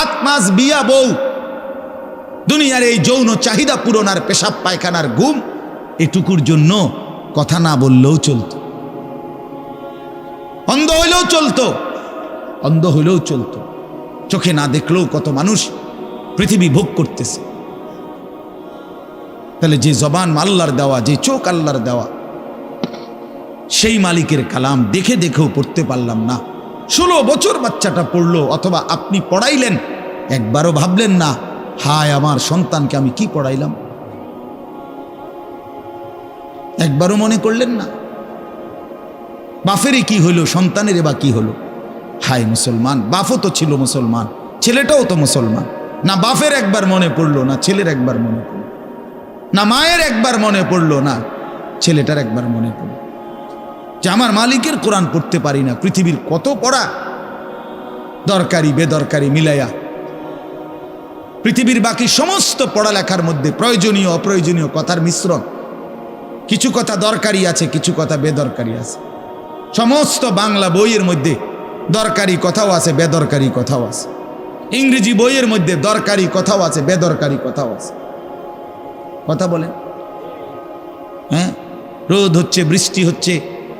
ভাত মাছ বিয়া বউ। দুনিয়ার এই যৌন চাহিদা পূরণ আর পেশাব, পায়খানার ঘুম, এটুকুর জন্য কথা না বললেও চলতো। অন্ধ হইলেও চলতো। অন্ধ হইলেও চলতো। চোখে না দেখলেও কত মানুষ পৃথিবী ভোগ করতেছে। তাহলে যে জবান আল্লাহর দেওয়া, যে চোখ আল্লাহর দেওয়া, সেই মালিকের কালাম দেখে দেখেও পড়তে পারলাম না। ষোলো বছর বাচ্চাটা পড়ল, অথবা আপনি পড়াইলেন, একবারও ভাবলেন না, হায় আমার সন্তানকে আমি কি পড়াইলাম? একবারও মনে করলেন না বাফেরই কি হইল, সন্তানের বা কি হলো? হায় মুসলমান বাফও তো ছিল মুসলমান, ছেলেটাও তো মুসলমান, না বাফের একবার মনে পড়ল, না ছেলের একবার মনে পড়ল, না মায়ের একবার মনে পড়ল, না ছেলেটার একবার মনে পড়ল। যে আমার মালিকের কোরআন পড়তে পারি না, পৃথিবীর কত পড়া দরকারি, বেদরকারি মিলাইয়া। পৃথিবীর বাকি সমস্ত পড়ালেখার মধ্যে প্রয়োজনীয়, অপ্রয়োজনীয় কথার মিশ্রণ। কিছু কথা দরকারি আছে, কিছু কথা বেদরকারি আছে। সমস্ত বাংলা বইয়ের মধ্যে দরকারি কথাও আছে, বেদরকারি কথাও আছে। ইংরেজি বইয়ের মধ্যে দরকারি কথাও আছে, বেদরকারি কথাও আছে। কথা বলেন। হ্যাঁ? রোদ হচ্ছে, বৃষ্টি হচ্ছে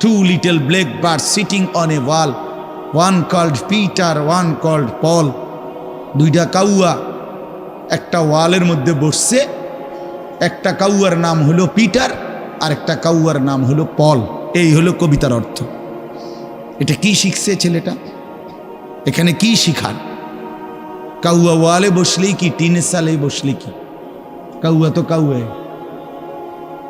Two little black bird sitting on a wall one called Peter one called Paul দুইটা কাউয়া। একটা ওয়ালের মধ্যে বসছে। একটা কাউয়ার নাম হলো পিটার আর একটা কাউয়ার নাম হলো পল এই হলো কবিতার অর্থ। এটা কি শিখছে ছেলেটা? এখানে কি শিখার? কাউয়া ওয়ালে বসলেই কি, টিনের সালে বসলে কি? কাউয়া তো কাউয়া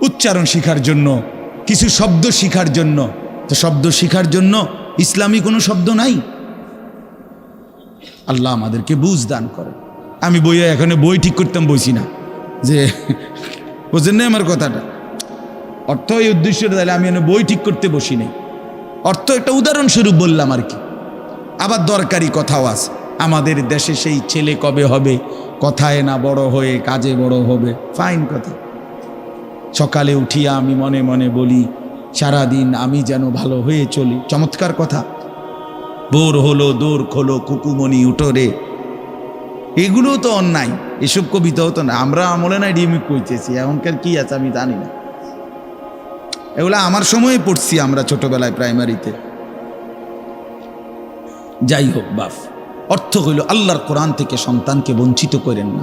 উচ্চারণ শিখার জন্য, কিছু শব্দ শিখার জন্য। তো শব্দ শিখার জন্য ইসলামী কোনো শব্দ নাই? আল্লাহ আমাদেরকে বুঝ দান করে। আমি বইয়ে এখানে বই ঠিক করতাম বসি না। যে বোঝেন আমার কথাটা? অর্থ এই উদ্দেশ্যটা, তাহলে আমি এখানে বই ঠিক করতে বসি নাই। অর্থ একটা উদাহরণস্বরূপ বললাম আর কি। আবার দরকারি কথাও আছে। আমাদের দেশে সেই ছেলে কবে হবে? কথায় না বড় হয়ে কাজে বড় হবে? ফাইন কথা। সকালে উঠিয়া আমি মনে মনে বলি, সারাদিন আমি যেন ভালো হয়ে চলি। চমৎকার কথা। বোর হলো, দোর খোলো কুকুমনি উঠোরে এগুলো তো অন্যায়, এসব কবিতাও তো না। আমরা আমলে নাই ডিমিক কইতেছি এখনকার কি আছে আমি জানি না। এগুলো আমার সময়ে পড়ছি আমরা ছোটবেলায় প্রাইমারিতে। যাই হোক বাফ, অর্থ হইল আল্লাহর কোরআন থেকে সন্তানকে বঞ্চিত করেন না।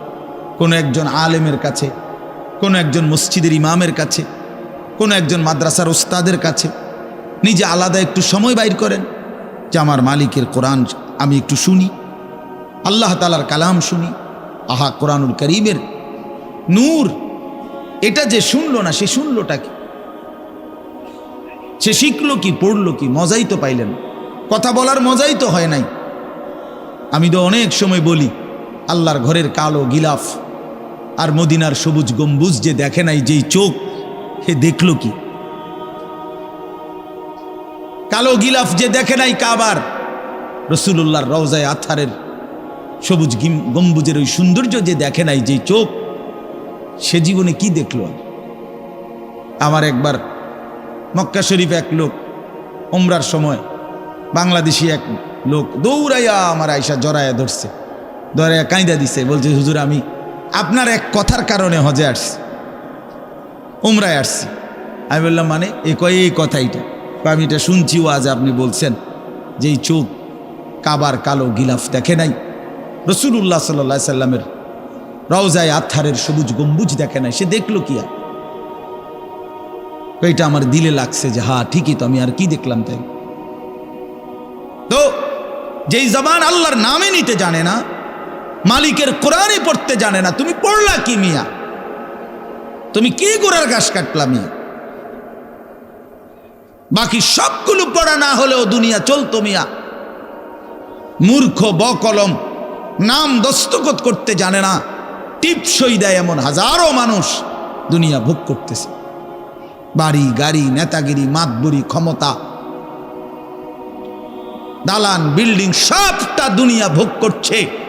কোনো একজন আলেমের কাছে, কোনো একজন মসজিদের ইমামের কাছে, কোনো একজন মাদ্রাসার ওস্তাদের কাছে নিজে আলাদা একটু সময় বাইর করেন যে আমার মালিকের কোরআন আমি একটু শুনি, আল্লাহ তালার কালাম শুনি। আহা, কোরআনুল করিমের নূর, এটা যে শুনল না, সে শুনলোটা কি? সে শিখলো কি, পড়ল কি, মজাই তো পাইলেন কথা বলার মজাই তো হয় নাই। আমি তো অনেক সময় বলি, আল্লাহর ঘরের কালো গিলাফ আর মদিনার সবুজ গম্বুজ যে দেখে নাই, যেই চোখ হে দেখল কি? কালো গিলাফ যে দেখে নাই কাবার রসুল্লাহর রওজায় আথারের সবুজ গম্বুজের ওই সৌন্দর্য যে দেখে নাই যে চোখ, সে জীবনে কি দেখল? আমার একবার মক্কা শরীফ এক লোক ওমরার সময় বাংলাদেশি এক লোক দৌড়াইয়া আমার আয়সা জড়াইয়া ধরছে, ধরাইয়া কাঁদা দিছে, বলছে, হুজুর, আমি আপনার এক কথার কারণে হজে আসছি। উমরায় আসছি। আমি বললাম মানে? এ কয়, এই কথাইটা আমি এটা শুনছি ও আজ আপনি বলছেন। যে এই চোখ কাবার কালো গিলাফ দেখে নাই। রসুল্লাহ সাল্লা সাল্লামের রওজায় আথারের সবুজ গম্বুজ দেখে নাই। সে দেখল কি আর? এটা আমার দিলে লাগছে যে হা ঠিকই তো, আমি আর কি দেখলাম তাই? তো, যেই জবান আল্লাহর নামে নিতে জানে না মালিকের কোরআনই পড়তে জানে না। তুমি পড়লা কি মিয়া? তুমি কি গোড়ার ঘাস কাটলা মিয়া? বাকি সবগুলো পড়া না হলেও দুনিয়া চলতো মিয়া। মূর্খ, বকলম, নাম দস্তখত করতে জানে না। টিপসই দেয় এমন হাজারো মানুষ দুনিয়া ভোগ করতেছে। বাড়ি, গাড়ি, নেতাগিরি, মাতবুরি, ক্ষমতা, দালান, বিল্ডিং, সবটা দুনিয়া ভোগ করছে।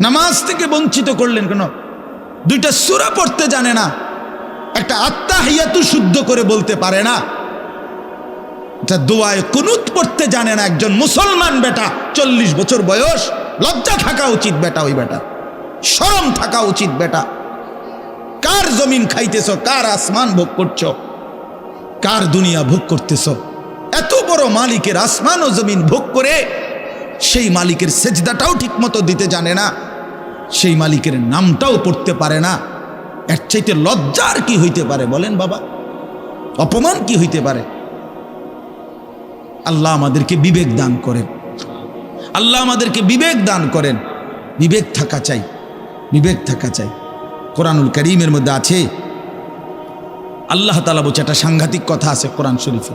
নামাজ থেকে বঞ্চিত করলেন কেন? দুইটা সুরা পড়তে জানে না। একটা আত্মা হিয়াতু শুদ্ধ করে বলতে পারে না। দোয়ায় কুনুত পড়তে জানে না একজন মুসলমান বেটা, চল্লিশ বছর বয়স, লজ্জা থাকা উচিত বেটা ওই বেটা, শরম থাকা উচিত বেটা। কার জমিন খাইতেছ, কার আসমান ভোগ করছ, কার দুনিয়া ভোগ করতেছ? এত বড় মালিকের আসমান ও জমিন ভোগ করে সেই মালিকের সেজদাটাও ঠিকমতো দিতে জানে না, সেই মালিকের নামটাও পড়তে পারে না। এর চাইতে লজ্জার কি হইতে পারে বলেন বাবা? অপমান কি হইতে পারে? আল্লাহ আমাদেরকে বিবেক দান করেন। আল্লাহ আমাদেরকে বিবেক দান করেন। বিবেক থাকা চাই, বিবেক থাকা চাই। কোরআনুল করিমের মধ্যে আছে, আল্লাহ তালা বলছে একটা সাংঘাতিক কথা আছে কোরআন শরীফে।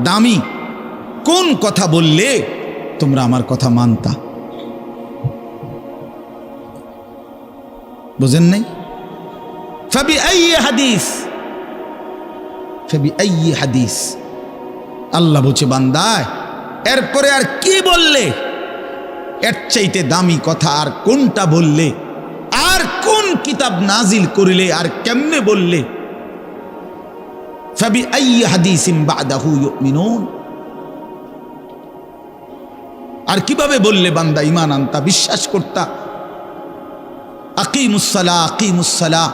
দামি। কোন কথা বললে তোমরা আমার কথা মানতা? বুঝেন নাই? ফাবি হাদিস। ফাবি হাদিস। আল্লাহ বলছে বান্দায় এরপরে আর কি বললে? এর চাইতে দামি কথা আর কোনটা বললে? আর কোন কিতাব নাজিল করিলে আর কেমনে বললে? আর কীভাবে বললে বান্দা ইমান আনতা? বিশ্বাস করতা। আকিমুসালা আকিমুসালা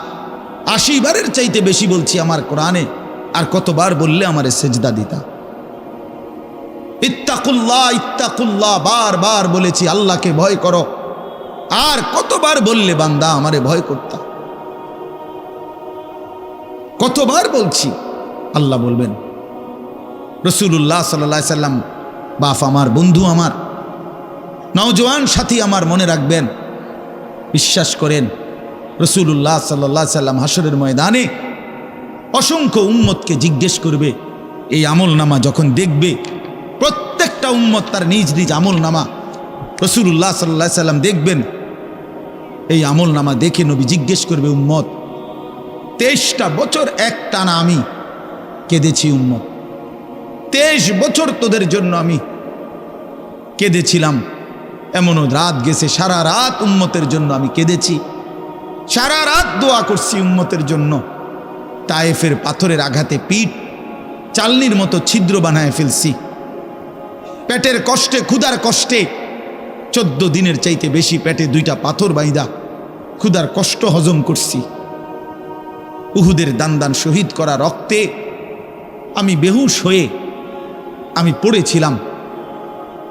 আশি বারের চাইতে বেশি বলছি আমার কোরআনে। আর কতবার বললে আমারে সেজদা দিতা? ইত্তাকুল্লাহ ইত্তাকুল্লাহ, বার বার বলেছি, আল্লাহকে ভয় করো। আর কতবার বললে বান্দা আমারে ভয় করতা? কতবার বলছি? আল্লাহ বলবেন রসুল্লাহ সাল্লা সাল্লাম, বাপ আমার, বন্ধু আমার, নওজোয়ান সাথী আমার মনে রাখবেন। বিশ্বাস করেন রসুল্লাহ সাল্লাহ সাল্লাম হাসরের ময়দানে অসংখ্য উম্মতকে জিজ্ঞেস করবে, এই আমল নামা যখন দেখবে, প্রত্যেকটা উম্মত তার নিজ নিজ আমল নামা রসুল্লাহ সাল্লাহ সাল্লাম দেখবেন। এই আমল নামা দেখে নবী জিজ্ঞেস করবে, উম্মত, তেইশটা বছর এক টানা আমি কেঁদেছি উম্মত। তেইশ বছর তোদের জন্য আমি কেঁদেছিলাম। এমনও রাত গেছে, সারা রাত উম্মতের জন্য আমি কেঁদেছি। সারা রাত দোয়া করছি উম্মতের জন্য। তায়েফের পাথরের আঘাতে পিঠ চালনির মতো ছিদ্র বানায় ফেলছি। পেটের কষ্টে, ক্ষুধার কষ্টে, চোদ্দ দিনের চাইতে বেশি পেটে দুইটা পাথর বাইদা ক্ষুধার কষ্ট হজম করছি। উহুদের দান দান শহীদ করা রক্তে আমি বেহুশ হয়ে আমি পড়েছিলাম।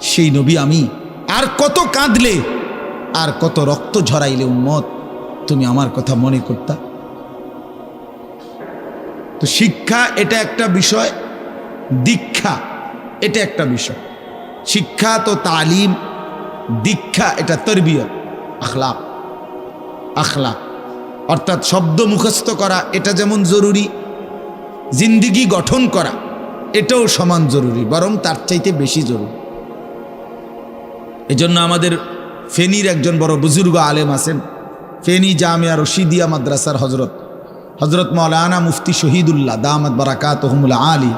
সেই নবী আমি। আর কত কাঁদলে, আর কত রক্ত ঝরাইলে উম্মত, তুমি আমার কথা মনে করতা? তো শিক্ষা এটা একটা বিষয়, দীক্ষা এটা একটা বিষয়। শিক্ষা তো তালিম, দীক্ষা এটা তরবিয়ত আখলাক আখলাক অর্থাৎ শব্দ মুখস্থ করা এটা যেমন জরুরি জিন্দিগি গঠন করা, এটাও সমান জরুরি, বরং তার চাইতে বেশি জরুরি। এজন্য আমাদের ফেনীর একজন বড় বুজুর্গ আলেম আছেন, ফেনী জামিয়া রশিদিয়া মাদ্রাসার হজরত হজরত মৌলানা মুফতি শহীদুল্লাহ দামাদ বারাকাত আলী,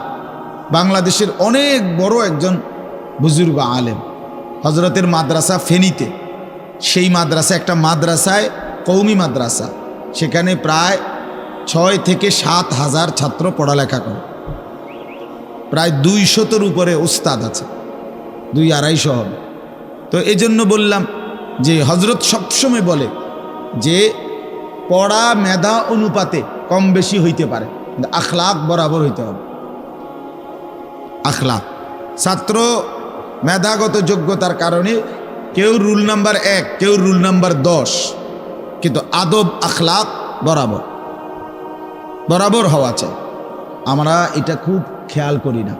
বাংলাদেশের অনেক বড় একজন বুজুর্গ আলেম। হজরতের মাদ্রাসা ফেনীতে, সেই মাদ্রাসা একটা মাদ্রাসায় কৌমি মাদ্রাসা, সেখানে প্রায় ছয় থেকে সাত হাজার ছাত্র পড়ালেখা করে। প্রায় দুই শতর উপরে উস্তাদ আছে, দুই আড়াইশো হবে। তো এই জন্য বললাম যে হজরত সবসময় বলে যে পড়া মেধা অনুপাতে কম বেশি হইতে পারে আখলাক বরাবর হইতে হবে। আখলাক। ছাত্র মেধাগত যোগ্যতার কারণে কেউ রুল নাম্বার এক, কেউ রুল নাম্বার দশ, কিন্তু আদব, আখলাক বরাবর। বরাবর হওয়া চাই আমরা এটা খুব খেয়াল করি না।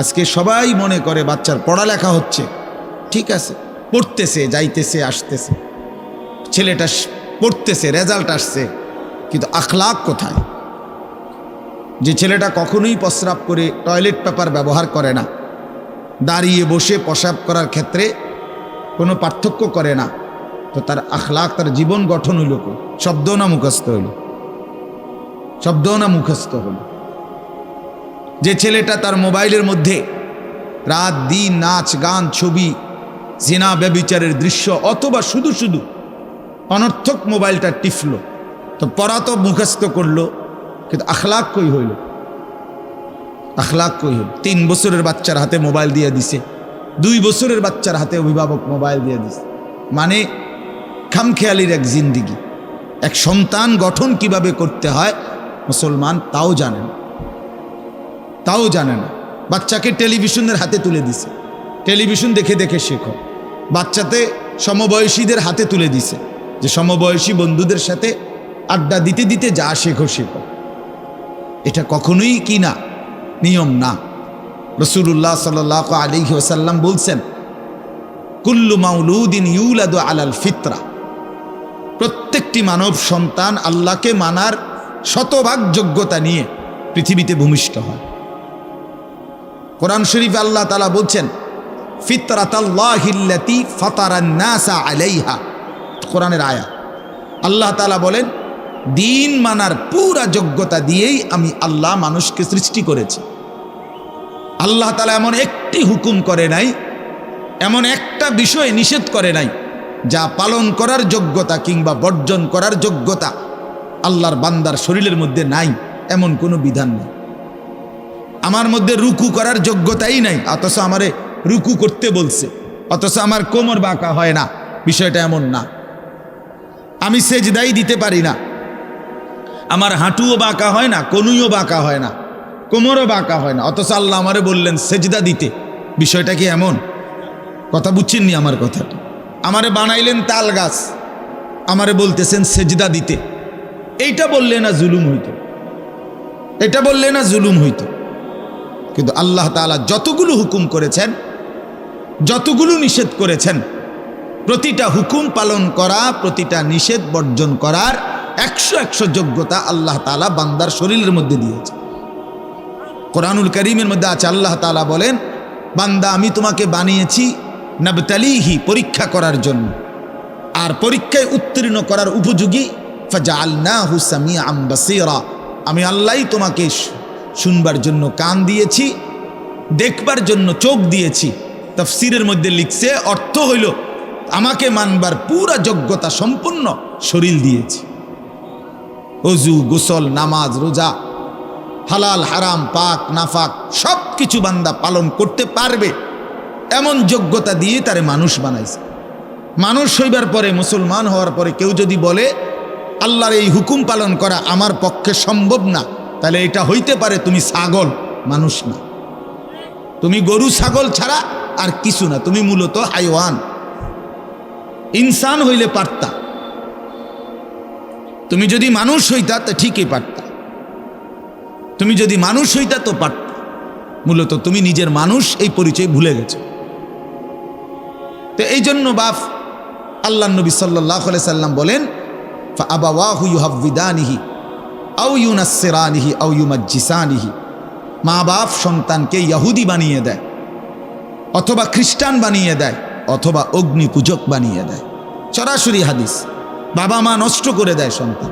আজকে সবাই মনে করে বাচ্চার পড়ালেখা হচ্ছে। ঠিক আছে, পড়তেছে, যাইতেছে, আসতেছে। ছেলেটা পড়তেছে রেজাল্ট আসছে, কিন্তু আখলাক কোথায়? যে ছেলেটা কখনোই প্রস্রাব করে টয়লেট পেপার ব্যবহার করে না। দাঁড়িয়ে বসে প্রসাব করার ক্ষেত্রে কোনো পার্থক্য করে না। তো তার আখলাক, তার জীবন গঠন হইল শব্দ না মুখস্থ হইল? শব্দ না মুখস্থ হইল যে ছেলেটা তার মোবাইলের মধ্যে রাত, দিন, নাচ, গান, ছবি, জিনা, ব্যবিচারের দৃশ্য অথবা শুধু শুধু অনর্থক মোবাইলটা টিফল, তো পড়া তো মুখস্থ করল, কিন্তু আখলাক কই হইল? আখলাক কই হইল? তিন বছরের বাচ্চার হাতে মোবাইল দিয়ে দিছে, দুই বছরের বাচ্চার হাতে অভিভাবক মোবাইল দিয়ে দিছে। মানে খামখেয়ালির এক জিন্দিগি, এক সন্তান গঠন কীভাবে করতে হয় মুসলমান তাও জানে না। তাও জানে না। বাচ্চাকে টেলিভিশনের হাতে তুলে দিছে। টেলিভিশন দেখে দেখে শেখো। বাচ্চাতে সমবয়সীদের হাতে তুলে দিছে যে সমবয়সী বন্ধুদের সাথে আড্ডা দিতে দিতে যা শেখো শেখো। এটা কখনোই কি না? নিয়ম না। রসুল্লাহ সাল আলী ওসাল্লাম বলছেন, কুল্লু মাউলুদ্দিন ইউলাদ আলাল ফিতরা। প্রত্যেকটি মানব সন্তান আল্লাহকে মানার শতভাগ যোগ্যতা নিয়ে পৃথিবীতে ভূমিষ্ঠ হয়। কোরআন শরীফ আল্লাহ তালা বলছেন, ফিতরাতাল্লাহিল্লাতি ফাতারান্নাসা আলাইহা। কোরআনের আয়া আল্লাহ তালা বলেন, দিন মানার পুরা যোগ্যতা দিয়েই আমি আল্লাহ মানুষকে সৃষ্টি করেছি। আল্লাহ তালা এমন একটি হুকুম করে নাই, এমন একটা বিষয় নিষেধ করে নাই, যা পালন করার যোগ্যতা কিংবা বর্জন করার যোগ্যতা আল্লাহর বান্দার শরীরের মধ্যে নাই, এমন কোনো বিধান নেই। আমার মধ্যে রুকু করার যোগ্যতাই নাই, অথচ আমারে রুকু করতে বলছে, অথচ আমার কোমর বাঁকা হয় না, বিষয়টা এমন না। আমি সেজদাই দিতে পারি না। আমার হাঁটুও বাঁকা হয় না, কনুইও বাঁকা হয় না, কোমরও বাঁকা হয় না, অথচ আল্লাহ আমারে বললেন, সেজদা দিতে। বিষয়টা কি এমন? কথা বুঝছেননি আমার কথাটা? আমারে বানাইলেন তাল গাছ, আমারে বলতেছেন, সেজদা দিতে। এইটা বললে না জুলুম হইতো। এটা বললে না জুলুম হইতো। কিন্তু আল্লাহ তাআলা যতগুলো হুকুম করেছেন, যতগুলো নিষেধ করেছেন, প্রতিটা হুকুম পালন করা, প্রতিটা নিষেধ বর্জন করার একশো একশো যোগ্যতা আল্লাহ তাআলা বান্দার শরীরের মধ্যে দিয়েছে। কোরআনুল করিমের মধ্যে আছে, আল্লাহ তাআলা বলেন, বান্দা, আমি তোমাকে বানিয়েছি নবতালিহি পরীক্ষা করার জন্য। আর পরীক্ষায় উত্তীর্ণ করার উপযোগী আমি আল্লাহই তোমাকে শুনবার জন্য কান দিয়েছি, দেখবার জন্য চোখ দিয়েছি। তফসিরের মধ্যে লিখছে, অর্থ হইল, আমাকে মানবার পুরা যোগ্যতা সম্পূর্ণ শরীর দিয়েছি। অজু, গোসল, নামাজ, রোজা, হালাল, হারাম, পাক, নাফাক সব কিছু বান্দা পালন করতে পারবে। এমন যোগ্যতা দিয়ে তারে মানুষ বানাইছে। মানুষ হইবার পরে, মুসলমান হওয়ার পরে কেউ যদি বলে আল্লাহর এই হুকুম পালন করা আমার পক্ষে সম্ভব না। তাহলে এটা হইতে পারে তুমি ছাগল, মানুষ না। তুমি গরু, ছাগল ছাড়া আর কিছু না, তুমি মূলত হাইওয়ান। ইনসান হইলে পারতা। তুমি যদি মানুষ হইতা, তো ঠিকই পারতা। তুমি যদি মানুষ হইতা, তো পারতা। মূলত তুমি নিজের মানুষ, এই পরিচয় ভুলে গেছো। তো এই জন্য বাপ আল্লাহ নবী সাল্লাহ সাল্লাম বলেন আবাহু ইউহাবিদানিহি আউ ইউ ইউনাসেরানিহি আউ ইউমাজ্জিসানিহি। মা বাপ সন্তানকে ইয়াহুদি বানিয়ে দেয়, অথবা খ্রিস্টান বানিয়ে দেয়, অথবা অগ্নি পূজক বানিয়ে দেয়। সরাসরি হাদিস, বাবা মা নষ্ট করে দেয় সন্তান।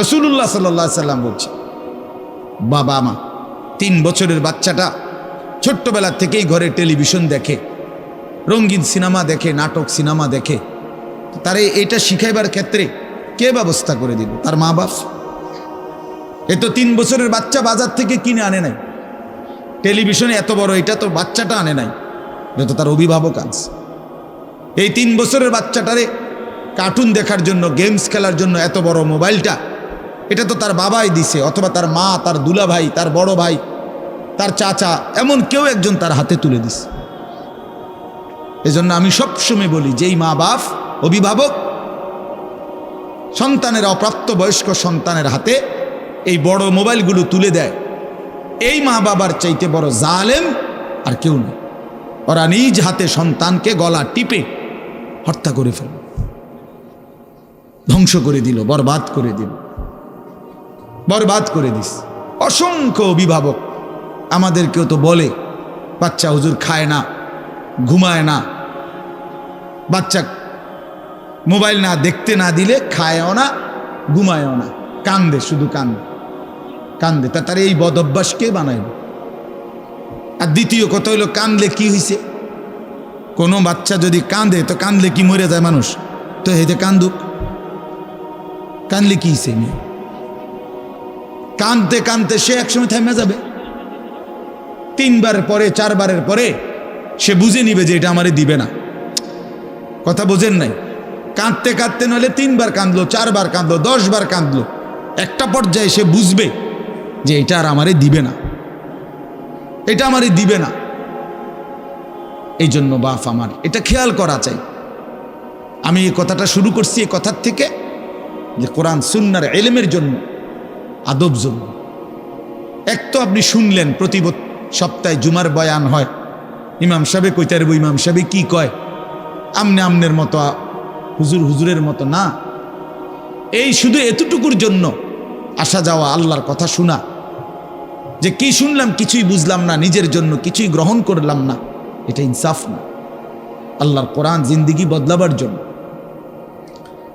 রসুল্লাহ সাল্লাহ সাল্লাম বলছে, বাবা মা, তিন বছরের বাচ্চাটা ছোট্টবেলা থেকেই ঘরে টেলিভিশন দেখে, রঙিন সিনেমা দেখে, নাটক সিনেমা দেখে, তারে এটা শিখাইবার ক্ষেত্রে কে ব্যবস্থা করে দিল? তার মা বাপ? এ তো তিন বছরের বাচ্চা বাজার থেকে কিনে আনে নাই। টেলিভিশনে এত বড়, এটা তো বাচ্চাটা আনে নাই। এটা তো তার অভিভাবক আনছে এই তিন বছরের বাচ্চাটারে কার্টুন দেখার জন্য গেমস খেলার জন্য এত বড় মোবাইলটা, এটা তো তার বাবাই দিছে, অথবা তার মা, তার দুলা ভাই তার বড় ভাই, তার চাচা, এমন কেউ একজন তার হাতে তুলে দিছে। এজন্য আমি সবসময় বলি, যেই মা বাপ, অভিভাবক সন্তানের অপ্রাপ্ত বয়স্ক সন্তানের হাতে এই বড় মোবাইলগুলো তুলে দেয়। এই মা বাবার চাইতে বড় জালেম আর কেউ নেই। ওরা নিজ হাতে সন্তানকে গলা টিপে হত্যা করে ফেল। ধ্বংস করে দিল, বরবাদ করে দিল। বরবাদ করে দিস। অসংখ্য অভিভাবক আমাদেরকেও তো বলে, বাচ্চা হুজুর খায় না, ঘুমায় না। বাচ্চা মোবাইল না দেখতে না দিলে খায়ও না, ঘুমায়ও না। কান্দে, শুধু কান্দে। কান্দে। তা তার এই বদ অভ্যাস কে বানাইল? আর দ্বিতীয় কথা হইল, কান্দলে কি হয়েছে কোনো বাচ্চা যদি কান্দে, তো কান্দলে কি মরে যায় মানুষ? তো হেতে কান্দুক। কান্দলে কি হয়েছে মেয়ে? কানতে কানতে সে একসময় থেমে যাবে। তিনবার পরে, চারবারের পরে সে বুঝে নিবে যে এটা আমারে দিবে না। কথা বোঝেন নাই? কাঁদতে কাঁদতে নইলে তিনবার কাঁদলো, চারবার কাঁদলো, দশবার কাঁদলো। একটা পর্যায়ে সে বুঝবে যে এটা আর আমারে দিবে না। এটা আমারে দিবে না। এই জন্য বাপ আমার, এটা খেয়াল করা চাই। আমি এই কথাটা শুরু করছি এই কথার থেকে যে কোরআন সুন্নার এলেমের জন্য, আদব জন্য। এক তো আপনি শুনলেন, প্রতি সপ্তাহে জুমার বয়ান হয়। ইমাম সাহেব কইতে পারব ইমাম সাহেব কি কয়? আমনে আমনের মতো হুজুর হুজুরের মতো না। এই শুধু এতটুকুর জন্য আসা যাওয়া আল্লাহর কথা শোনা। যে কি শুনলাম কিছুই বুঝলাম না, নিজের জন্য কিছুই গ্রহণ করলাম না, এটা ইনসাফ না। আল্লাহর কোরআন জিন্দিগি বদলাবার জন্য,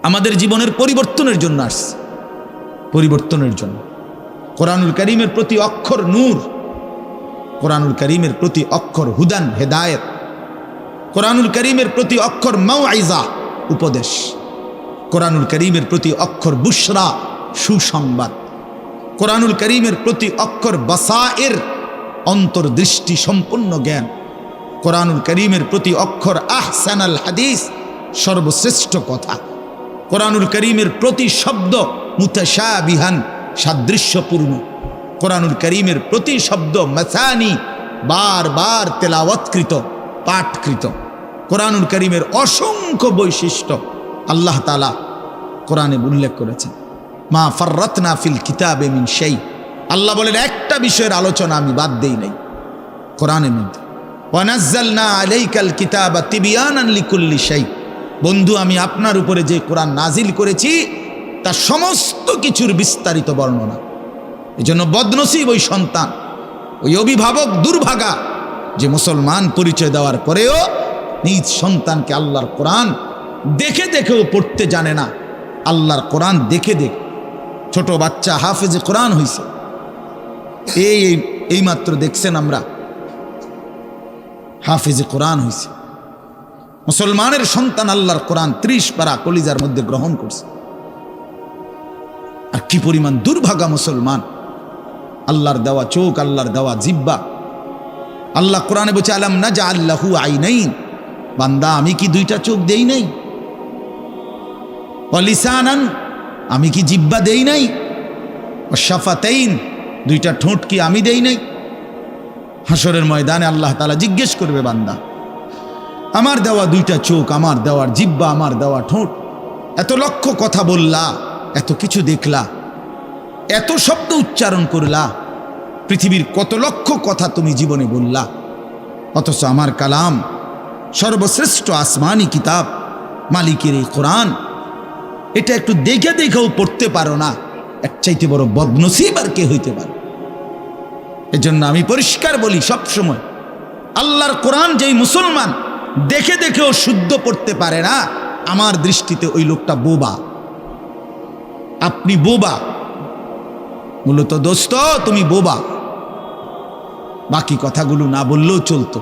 আমাদের জীবনের পরিবর্তনের জন্য আসছে, পরিবর্তনের জন্য। কোরআনুল করিমের প্রতি অক্ষর নূর, কোরআনুল করিমের প্রতি অক্ষর হুদান, হেদায়েত, কোরআনুল করিমের প্রতি অক্ষর মাও আইজা উপদেশ। কোরআনুল করিমের প্রতি অক্ষর বুসরা সুসংবাদ। কোরআনুল করিমের প্রতি অক্ষর বাসায়ের অন্তর্দৃষ্টি সম্পূর্ণ জ্ঞান। কোরআনুল করিমের প্রতি অক্ষর আহসানাল হাদিস, সর্বশ্রেষ্ঠ কথা। কোরআনুল করিমের প্রতি শব্দ মুতাশাবিহান, সাদৃশ্যপূর্ণ। কোরআনুল করিমের প্রতি শব্দ মাসানি বার বার তেলাওয়াতকৃত, পাঠকৃত। কোরআনুল করিমের অসংখ্য বৈশিষ্ট্য আল্লাহ তালা কোরআনে উল্লেখ করেছেন। মা ফররতনা ফিল কিতাবে মিন সেই আল্লাহ বলেন, একটা বিষয়ের আলোচনা আমি বাদ দেই নাই কোরআনের মধ্যে। ওয়ানাজ্জালনা আলাইকাল কিতাবা তিবিয়ানান লিকুল্লি সেই বন্ধু, আমি আপনার উপরে যে কোরআন নাজিল করেছি, তার সমস্ত কিছুর বিস্তারিত বর্ণনা। এই জন্য বদনসিব ওই সন্তান, ওই অভিভাবক দুর্ভাগা, যে মুসলমান পরিচয় দেওয়ার পরেও নিজ সন্তানকে আল্লাহর কোরআন দেখে দেখেও পড়তে জানে না। আল্লাহর কোরআন দেখে দেখে। ছোট বাচ্চা হাফেজে কোরআন হইছে। এই, এই- এইমাত্র দেখছেন আমরা। হাফেজে কোরআন হইছে। মুসলমানের সন্তান আল্লাহর কোরআন ত্রিশ পারা কলিজার মধ্যে গ্রহণ করছে। আর কি পরিমাণ দুর্ভাগা মুসলমান। আল্লাহর দেওয়া চোখ, আল্লাহর দেওয়া জিব্বা। আল্লাহ কোরআনে বলছে, আলাম না যা আল্লাহু আই নাই বান্দা, আমি কি দুইটা চোখ দেই নাই? অলিসানান আমি কি জিব্বা দেই নাই? ও শাফাতাইন, দুইটা ঠোঁট কি আমি দেই নাই? হাসরের ময়দানে আল্লাহ তালা জিজ্ঞেস করবে, বান্দা, আমার দেওয়া দুইটা চোখ, আমার দেওয়ার জিব্বা, আমার দেওয়া ঠোঁট, এত লক্ষ কথা বললা, এত কিছু দেখলা, এত শব্দ উচ্চারণ করলা, পৃথিবীর কত লক্ষ কথা তুমি জীবনে বললা, অথচ আমার কালাম সর্বশ্রেষ্ঠ আসমানি কিতাব, মালিকের এই কোরআন। এটা একটু দেখে দেখেও পড়তে পারো না। এক চাইতে বড় বদনসিব আর কে হইতে পারে? এজন্য আমি পরিষ্কার বলি সব সময় আল্লাহর কোরআন যেই মুসলমান দেখে দেখেও শুদ্ধ পড়তে পারে না, আমার দৃষ্টিতে ওই লোকটা বোবা। আপনি বোবা। মূলত দোস্ত, তুমি বোবা। বাকি কথাগুলো না বললেও চলতো।